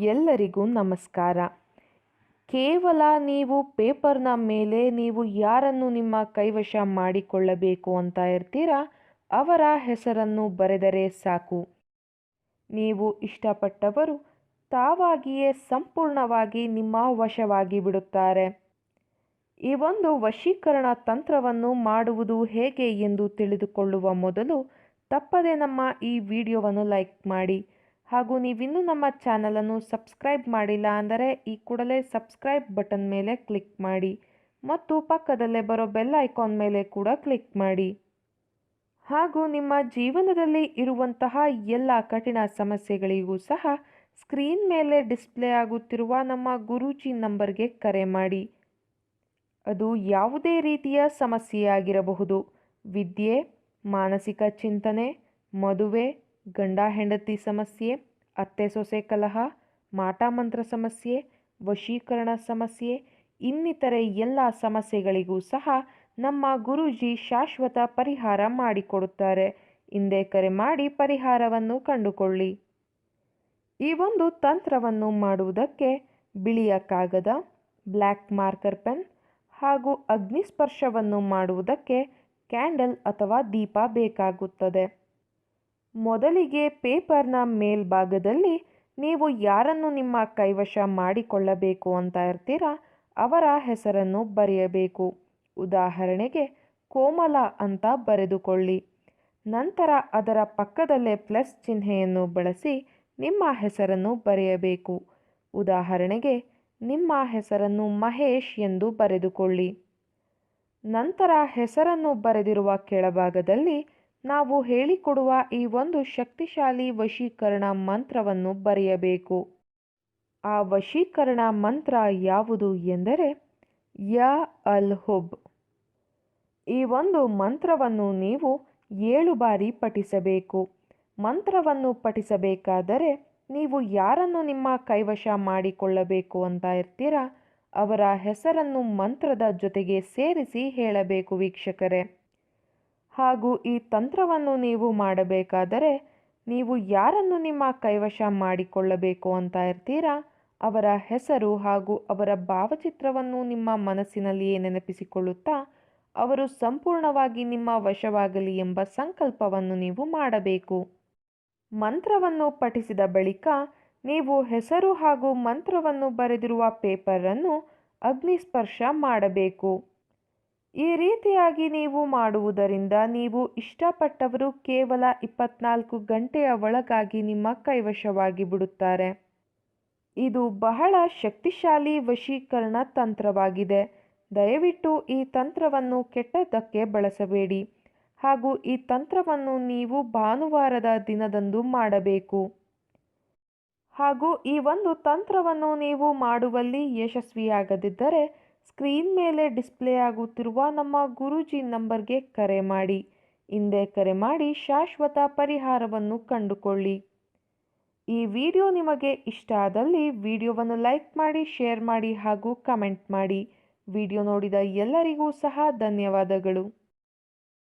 ಎಲ್ಲರಿಗೂ ನಮಸ್ಕಾರ. ಕೇವಲ ನೀವು ಪೇಪರ್ನ ಮೇಲೆ ನೀವು ಯಾರನ್ನು ನಿಮ್ಮ ಕೈವಶ ಮಾಡಿಕೊಳ್ಳಬೇಕು ಅಂತ ಇರ್ತೀರಾ? ಅವರ ಹೆಸರನ್ನು ಬರೆದರೆ ಸಾಕು. ನೀವು ಇಷ್ಟಪಟ್ಟವರು ತಾವಾಗಿಯೇ ಸಂಪೂರ್ಣವಾಗಿ ನಿಮ್ಮ ವಶವಾಗಿ ಬಿಡುತ್ತಾರೆ. ಈ ಒಂದು ವಶೀಕರಣ ತಂತ್ರವನ್ನು ಮಾಡುವುದು ಹೇಗೆ ಎಂದು ತಿಳಿದುಕೊಳ್ಳುವ ಮೊದಲು ತಪ್ಪದೆ ನಮ್ಮ ಈ ವಿಡಿಯೋವನ್ನು ಲೈಕ್ ಮಾಡಿ. ಹಾಗೂ ನೀವಿನ್ನೂ ನಮ್ಮ ಚಾನಲನ್ನು ಸಬ್ಸ್ಕ್ರೈಬ್ ಮಾಡಿಲ್ಲ ಅಂದರೆ ಈ ಕೂಡಲೇ ಸಬ್ಸ್ಕ್ರೈಬ್ ಬಟನ್ ಮೇಲೆ ಕ್ಲಿಕ್ ಮಾಡಿ ಮತ್ತು ಪಕ್ಕದಲ್ಲೇ ಬರೋ ಬೆಲ್ ಐಕಾನ್ ಮೇಲೆ ಕೂಡ ಕ್ಲಿಕ್ ಮಾಡಿ. ಹಾಗೂ ನಿಮ್ಮ ಜೀವನದಲ್ಲಿ ಇರುವಂತಹ ಎಲ್ಲ ಕಠಿಣ ಸಮಸ್ಯೆಗಳಿಗೂ ಸಹ ಸ್ಕ್ರೀನ್ ಮೇಲೆ ಡಿಸ್ಪ್ಲೇ ಆಗುತ್ತಿರುವ ನಮ್ಮ ಗುರೂಜಿ ನಂಬರ್ಗೆ ಕರೆ ಮಾಡಿ. ಅದು ಯಾವುದೇ ರೀತಿಯ ಸಮಸ್ಯೆಯಾಗಿರಬಹುದು. ವಿದ್ಯೆ, ಮಾನಸಿಕ ಚಿಂತನೆ, ಮದುವೆ ಗಂಡ ಹೆಂಡತಿ ಸಮಸ್ಯೆ, ಅತ್ತೆ ಸೊಸೆ ಕಲಹ ಮಾಟಮಂತ್ರ ಸಮಸ್ಯೆ, ವಶೀಕರಣ ಸಮಸ್ಯೆ, ಇನ್ನಿತರೆ ಎಲ್ಲ ಸಮಸ್ಯೆಗಳಿಗೂ ಸಹ ನಮ್ಮ ಗುರೂಜಿ ಶಾಶ್ವತ ಪರಿಹಾರ ಮಾಡಿಕೊಡುತ್ತಾರೆ. ಹಿಂದೆ ಕರೆ ಮಾಡಿ ಪರಿಹಾರವನ್ನು ಕಂಡುಕೊಳ್ಳಿ. ಈ ಒಂದು ತಂತ್ರವನ್ನು ಮಾಡುವುದಕ್ಕೆ ಬಿಳಿಯ ಕಾಗದ, ಬ್ಲ್ಯಾಕ್ ಮಾರ್ಕರ್ ಪೆನ್ ಹಾಗೂ ಅಗ್ನಿಸ್ಪರ್ಶವನ್ನು ಮಾಡುವುದಕ್ಕೆ ಕ್ಯಾಂಡಲ್ ಅಥವಾ ದೀಪ ಬೇಕಾಗುತ್ತದೆ. ಮೊದಲಿಗೆ ಪೇಪರ್ನ ಮೇಲ್ಭಾಗದಲ್ಲಿ ನೀವು ಯಾರನ್ನು ನಿಮ್ಮ ಕೈವಶ ಮಾಡಿಕೊಳ್ಳಬೇಕು ಅಂತ ಇರ್ತೀರಾ ಅವರ ಹೆಸರನ್ನು ಬರೆಯಬೇಕು. ಉದಾಹರಣೆಗೆ ಕೋಮಲ ಅಂತ ಬರೆದುಕೊಳ್ಳಿ. ನಂತರ ಅದರ ಪಕ್ಕದಲ್ಲೇ ಪ್ಲಸ್ ಚಿಹ್ನೆಯನ್ನು ಬಳಸಿ ನಿಮ್ಮ ಹೆಸರನ್ನು ಬರೆಯಬೇಕು. ಉದಾಹರಣೆಗೆ ನಿಮ್ಮ ಹೆಸರನ್ನು ಮಹೇಶ್ ಎಂದು ಬರೆದುಕೊಳ್ಳಿ. ನಂತರ ಹೆಸರನ್ನು ಬರೆದಿರುವ ಕೆಳಭಾಗದಲ್ಲಿ ನಾವು ಹೇಳಿಕೊಡುವ ಈ ಒಂದು ಶಕ್ತಿಶಾಲಿ ವಶೀಕರಣ ಮಂತ್ರವನ್ನು ಬರೆಯಬೇಕು. ಆ ವಶೀಕರಣ ಮಂತ್ರ ಯಾವುದು ಎಂದರೆ, ಯ ಅಲ್ ಹುಬ್. ಈ ಒಂದು ಮಂತ್ರವನ್ನು ನೀವು ಏಳು ಬಾರಿ ಪಠಿಸಬೇಕು. ಮಂತ್ರವನ್ನು ಪಠಿಸಬೇಕಾದರೆ ನೀವು ಯಾರನ್ನು ನಿಮ್ಮ ಕೈವಶ ಮಾಡಿಕೊಳ್ಳಬೇಕು ಅಂತ ಇರ್ತೀರಾ? ಅವರ ಹೆಸರನ್ನು ಮಂತ್ರದ ಜೊತೆಗೆ ಸೇರಿಸಿ ಹೇಳಬೇಕು ವೀಕ್ಷಕರೇ. ಹಾಗೂ ಈ ತಂತ್ರವನ್ನು ನೀವು ಮಾಡಬೇಕಾದರೆ ನೀವು ಯಾರನ್ನು ನಿಮ್ಮ ಕೈವಶ ಮಾಡಿಕೊಳ್ಳಬೇಕು ಅಂತ ಇರ್ತೀರಾ? ಅವರ ಹೆಸರು ಹಾಗೂ ಅವರ ಭಾವಚಿತ್ರವನ್ನು ನಿಮ್ಮ ಮನಸ್ಸಿನಲ್ಲಿಯೇ ನೆನಪಿಸಿಕೊಳ್ಳುತ್ತಾ ಅವರು ಸಂಪೂರ್ಣವಾಗಿ ನಿಮ್ಮ ವಶವಾಗಲಿ ಎಂಬ ಸಂಕಲ್ಪವನ್ನು ನೀವು ಮಾಡಬೇಕು. ಮಂತ್ರವನ್ನು ಪಠಿಸಿದ ಬಳಿಕ ನೀವು ಹೆಸರು ಹಾಗೂ ಮಂತ್ರವನ್ನು ಬರೆದಿರುವ ಪೇಪರನ್ನು ಅಗ್ನಿಸ್ಪರ್ಶ ಮಾಡಬೇಕು. ಈ ರೀತಿಯಾಗಿ ನೀವು ಮಾಡುವುದರಿಂದ ನೀವು ಇಷ್ಟಪಟ್ಟವರು ಕೇವಲ ಇಪ್ಪತ್ನಾಲ್ಕು ಗಂಟೆಯ ಒಳಗಾಗಿ ನಿಮ್ಮ ಕೈವಶವಾಗಿ ಬಿಡುತ್ತಾರೆ. ಇದು ಬಹಳ ಶಕ್ತಿಶಾಲಿ ವಶೀಕರಣ ತಂತ್ರವಾಗಿದೆ. ದಯವಿಟ್ಟು ಈ ತಂತ್ರವನ್ನು ಕೆಟ್ಟದ್ದಕ್ಕೆ ಬಳಸಬೇಡಿ. ಹಾಗೂ ಈ ತಂತ್ರವನ್ನು ನೀವು ಭಾನುವಾರದ ದಿನದಂದು ಮಾಡಬೇಕು. ಹಾಗೂ ಈ ಒಂದು ತಂತ್ರವನ್ನು ನೀವು ಮಾಡುವಲ್ಲಿ ಯಶಸ್ವಿಯಾಗದಿದ್ದರೆ ಸ್ಕ್ರೀನ್ ಮೇಲೆ ಡಿಸ್ಪ್ಲೇ ಆಗುತ್ತಿರುವ ನಮ್ಮ ಗುರೂಜಿ ನಂಬರ್ಗೆ ಕರೆ ಮಾಡಿ. ಹಿಂದೆ ಕರೆ ಮಾಡಿ ಶಾಶ್ವತ ಪರಿಹಾರವನ್ನು ಕಂಡುಕೊಳ್ಳಿ. ಈ ವಿಡಿಯೋ ನಿಮಗೆ ಇಷ್ಟ ಆದಲ್ಲಿ ವಿಡಿಯೋವನ್ನು ಲೈಕ್ ಮಾಡಿ, ಶೇರ್ ಮಾಡಿ ಹಾಗೂ ಕಮೆಂಟ್ ಮಾಡಿ. ವಿಡಿಯೋ ನೋಡಿದ ಎಲ್ಲರಿಗೂ ಸಹ ಧನ್ಯವಾದಗಳು.